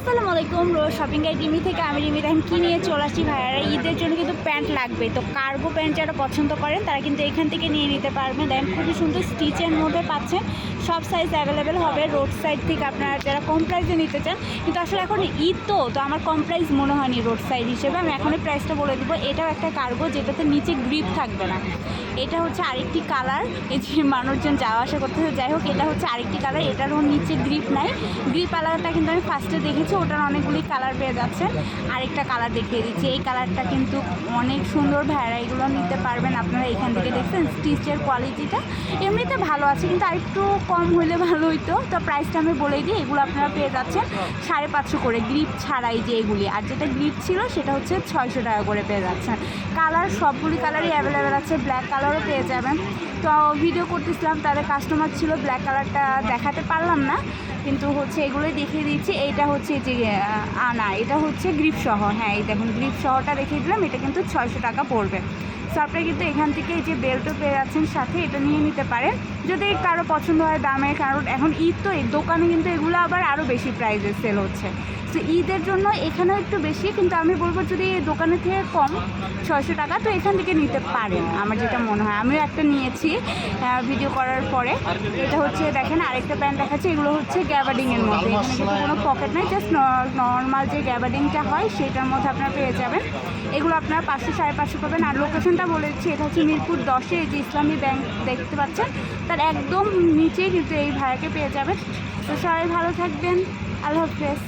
আসসালামু আলাইকুম, রোজ shopping guide Rimi থেকে আমি রিমি দেখেন কি নিয়ে চলে আসছি ভাইয়ারা? ঈদের জন্য কিন্তু প্যান্ট লাগবে। তো কার্গো প্যান্ট যারা পছন্দ করেন, তারা কিন্তু এখান থেকে নিয়ে নিতে পারবেন। দেখেন খুবই সুন্দর স্টিচের মধ্যে পাচ্ছেন। সব সাইজ অ্যাভেলেবেল হবে। রোড সাইড থেকে আপনারা যারা কম প্রাইসে নিতে চান, কিন্তু আসলে এখন ঈদ তো তো আমার কম প্রাইস মনে হয়নি রোড সাইড হিসেবে। আমি এখনই প্রাইসটা বলে দিব। এটাও একটা কার্গো যেটাতে নিচে গ্রিপ থাকবে না। এটা হচ্ছে আরেকটি কালার এই যে মানুষজন যাওয়া আসা করতেছে। যাই হোক, এটা হচ্ছে আরেকটি কালার এটারও নিচে গ্রিপ নাই। গ্রিপ কালারটা কিন্তু আমি ফার্স্টে দেখেছি। ওটার অনেকগুলি কালার পেয়ে যাচ্ছে আরেকটা কালার দেখিয়ে দিচ্ছি। এই কালারটা কিন্তু অনেক সুন্দর ভ্যারা, এগুলো নিতে পারবেন আপনারা এখান থেকে, দেখছেন? স্টিচের কোয়ালিটিটা এমনিতে ভালো আছে, কিন্তু আরেকটু কম হলে ভালো হইতো। তো প্রাইসটা আমি বলে দিই, এগুলো আপনারা পেয়ে যাচ্ছেন সাড়ে পাঁচশো করে। গ্রিপ ছাড়াই যে এগুলি, আর যেটা গ্রিপ ছিল সেটা হচ্ছে ছয়শো টাকা করে পেয়ে যাচ্ছেন। কালার সবগুলি কালারই অ্যাভেলেবেল আছে ব্ল্যাক কালারও পেয়ে যাবেন। তো ভিডিও করতেছিলাম, তাদের কাস্টমার ছিল ব্ল্যাক কালারটা দেখাতে পারলাম না, কিন্তু হচ্ছে এগুলোই দেখিয়ে দিচ্ছি। এইটা হচ্ছে যে আনা, এটা হচ্ছে গ্রিপ সহ। হ্যাঁ এই দেখুন, গ্রিপ সহটা দেখিয়ে দিলাম, এটা কিন্তু ছয়শো টাকা পড়বে। সো আপনারা কিন্তু এখান থেকে এই যে বেল্টও পেয়ে যাচ্ছেন সাথে, এটা নিয়ে নিতে পারেন। যদি কারও পছন্দ হয় দামে কারণ এখন ঈদ তো, এই দোকানে কিন্তু এগুলো আবার আরও বেশি প্রাইসে সেল হচ্ছে। তো ঈদের জন্য এখানেও একটু বেশি, কিন্তু আমি বলব যদি দোকানের থেকে কম, ছয়শো টাকা, তো এখান থেকে নিতে পারেন। আমার যেটা মনে হয়, আমিও একটা নিয়েছি ভিডিও করার পরে। এটা হচ্ছে, দেখেন, আরেকটা প্যান্ট দেখাচ্ছে, এগুলো হচ্ছে গ্যাবার্ডিংয়ের মধ্যে। এখানে কিন্তু কোনো পকেট নেই জাস্ট নর্মাল যে গ্যাবার্ডিংটা হয়, সেটার মধ্যে আপনারা পেয়ে যাবেন। এগুলো আপনারা পাঁচশো, সাড়ে পাঁচশো পাবেন। আর লোকেশনটা বলে দিচ্ছি, এটা হচ্ছে মিরপুর দশে, এই যে ইসলামী ব্যাংক দেখতে পাচ্ছেন, তার একদম নিচে কিন্তু এই ভাড়াকে পেয়ে যাবেন। তো সবাই ভালো থাকবেন। আল্লাহ হাফেজ।